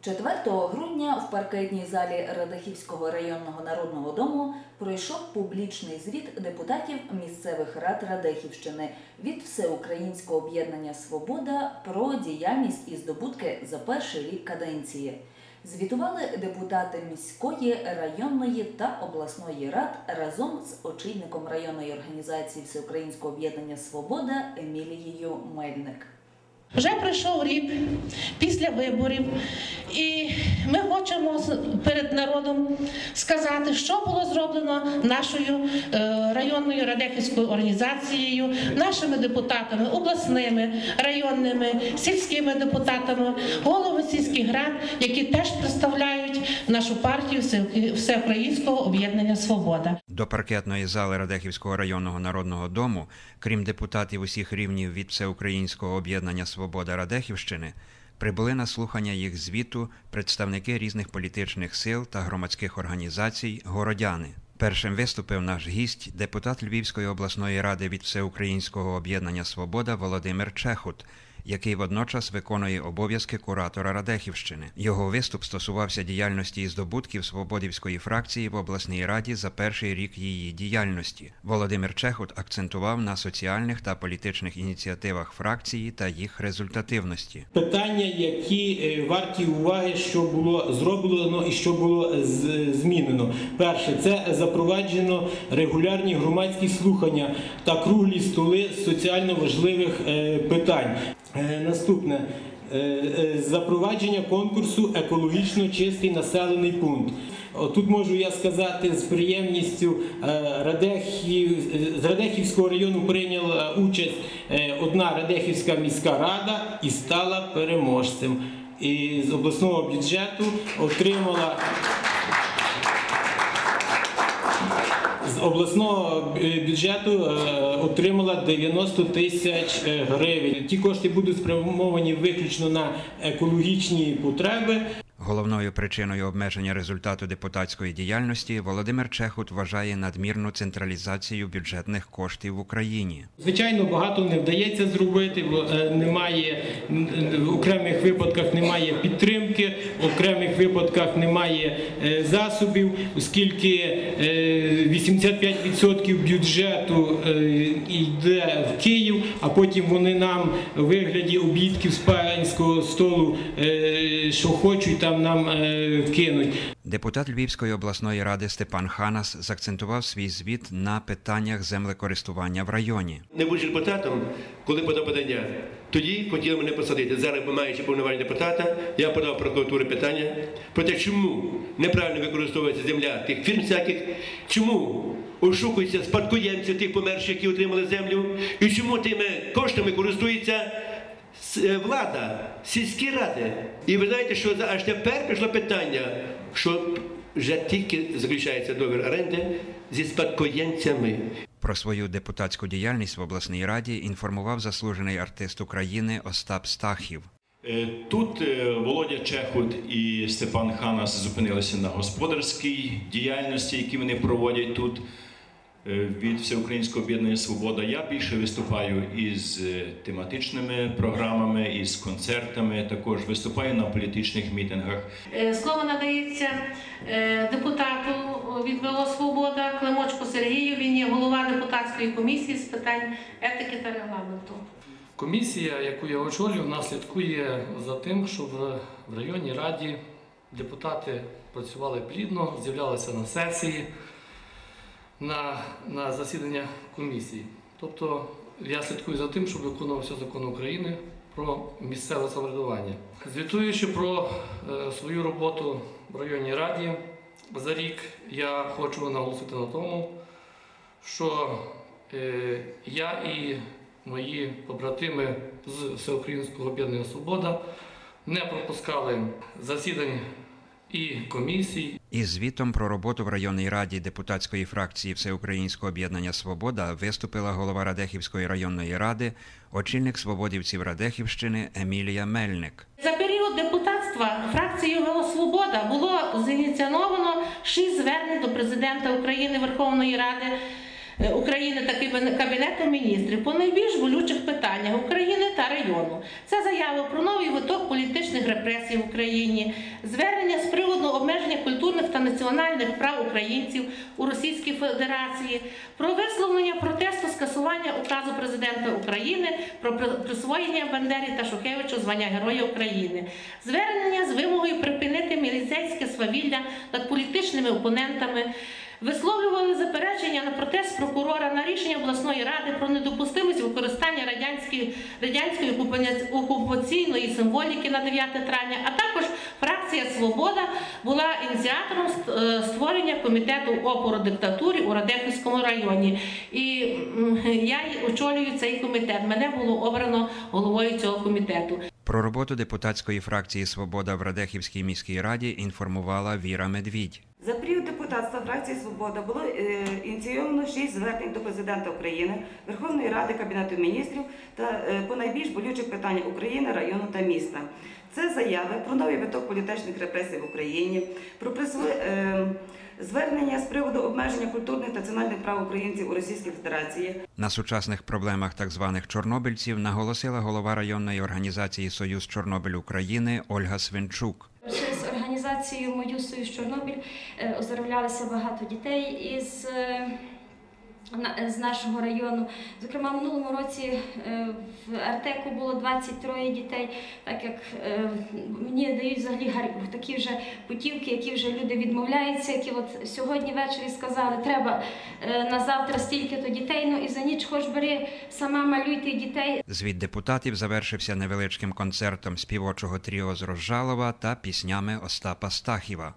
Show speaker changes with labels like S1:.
S1: 4 грудня в паркетній залі Радахівського районного народного дому пройшов публічний звіт депутатів місцевих рад Радехівщини від Всеукраїнського об'єднання Свобода про діяльність і здобутки за перший рік каденції. Звітували депутати міської, районної та обласної рад разом з очільником районної організації Всеукраїнського об'єднання Свобода Емілією Мельник.
S2: Вже пройшов рік після виборів, і ми хочемо перед народом сказати, що було зроблено нашою е, районною радехівською організацією, нашими депутатами, обласними, районними, сільськими депутатами, головами сільських рад, які теж представляють нашу партію Все- Всеукраїнського об'єднання Свобода.
S3: До паркетної зали Радехівського районного народного дому, крім депутатів усіх рівнів від Всеукраїнського об'єднання Свобода Радехівщини, прибули на слухання їх звіту представники різних політичних сил та громадських організацій городяни. Першим виступив наш гість, депутат Львівської обласної ради від Всеукраїнського об'єднання Свобода Володимир Чехут, який водночас виконує обов'язки куратора Радехівщини. Його виступ стосувався діяльності і здобутків свободівської фракції в обласній раді за перший рік її діяльності. Володимир Чехут акцентував на соціальних та політичних ініціативах фракції та їх результативності.
S4: Питання, які е, варті уваги, що було зроблено і що було змінено. Перше, це запроваджено регулярні громадські слухання та круглі столи соціально важливих е, питань. Е, Наступне. е, е, Запровадження конкурсу екологічно чистий населений пункт. Тут можу я сказати з приємністю Радехів, з Радехівського району прийняла участь одна Радехівська міська рада і стала переможцем. І з обласного бюджету отримала обласного бюджету е, отримала 90 тисяч е, гривень. Ті кошти будуть спрямовані виключно на екологічні потреби.
S3: Головною причиною обмеження результату депутатської діяльності Володимир Чехут вважає надмірну централізацію бюджетних коштів в Україні.
S4: Звичайно, багато не вдається зробити, бо е, немає в окремих випадках немає підтримки, в окремих випадках немає е, засобів, оскільки е, 85% бюджету е, йде в Київ, а потім вони нам у вигляді обідків з панського столу, е, що хочуть, там нам е, кинуть.
S3: Депутат Львівської обласної ради Степан Ханас закцентував свій звіт на питаннях землекористування в районі.
S5: не будеш депутатом, коли подав подання. Тоді хотіли мене посадити. Зараз, маючи повноваження депутата, я подав в прокуратуру питання про те, чому неправильно використовується земля тих фірм всяких, чому ошукуються спадкоємці тих померших, які отримали землю, і чому тими коштами е, влада, сільські ради. І ви знаєте, що за- аж тепер пішло питання, що вже тільки заключається договір оренди зі спадкоємцями.
S3: Про свою депутатську діяльність в обласній раді інформував заслужений артист України Остап Стахів.
S6: Е, Тут е, Володя Чехут і Степан Ханас зупинилися на господарській діяльності, які вони проводять тут е, від Всеукраїнського об'єднання Свобода. Я більше виступаю із е, тематичними програмами, із концертами. Також виступаю на політичних мітингах.
S2: Е, Слово надається е, депутату від ВО Свобода Климочку Сергію. Він є голова депутатської комісії з питань етики та регламенту.
S7: Комісія, яку я очолюю, вона слідкує за тим, щоб в районній раді депутати працювали плідно, з'являлися на сесії, на, на засідання комісії. Тобто я слідкую за тим, щоб виконувався закон України про місцеве самоврядування. Звітуючи про е, свою роботу в районній раді за рік, я хочу наголосити на тому, що е, я і мої побратими з Всеукраїнського об'єднання Свобода не пропускали засідань і комісій,
S3: Із звітом про роботу в районній раді депутатської фракції Всеукраїнського об'єднання Свобода виступила голова Радехівської районної ради, очільник свободівців Радехівщини Емілія Мельник.
S2: За період депутатства фракцією «Голос Свобода було зініціовано шість звернень до президента України Верховної Ради України та Кабінету міністрів по найбільш болючих питаннях України та району. Це заява про новий виток політичних репресій в Україні, звернення з приводу обмеження культурних та національних прав українців у Російській Федерації, про висловлення протесту скасування указу президента України про присвоєння Бандері та Шухевичу звання Героя України, звернення з вимогою припинити міліцейське свавілля над політичними опонентами. Висловлювали заперечення на протест прокурора на рішення обласної ради про недопустимість використання радянської радянської окупаційної символіки на 9 травня, а також фракція Свобода була ініціатором е, створення комітету опору диктатурі у Радехівському районі. І я очолюю цей комітет. Мене було обрано головою цього комітету.
S3: Про роботу депутатської фракції Свобода в Радехівській міській раді інформувала Віра Медвідь.
S8: Депутатства фракції Свобода було е, ініційовано шість звернень до президента України, Верховної Ради Кабінету міністрів та е, по найбільш болючих питань України, району та міста. Це заяви про новий виток політичних репресій в Україні, про присво... е, звернення з приводу обмеження культурних та національних прав українців у Російській Федерації,
S3: На сучасних проблемах так званих чорнобильців наголосила голова районної організації Союз Чорнобиль України Ольга Свинчук.
S9: Через Моюсою Мою Союз Чорнобиль е, оздоровлялися багато дітей із, е, з нашого району. Зокрема, в минулому році е, в Артеку було 23 дітей, так як е, мені дають взагалі такі вже путівки, які вже люди відмовляються, які от сьогодні ввечері сказали, треба е, на завтра стільки-то дітей, ну і за ніч хоч бери, сама малюйте дітей,
S3: Звіт депутатів завершився невеличким концертом співочого тріо з Розжалова та піснями Остапа Стахіва.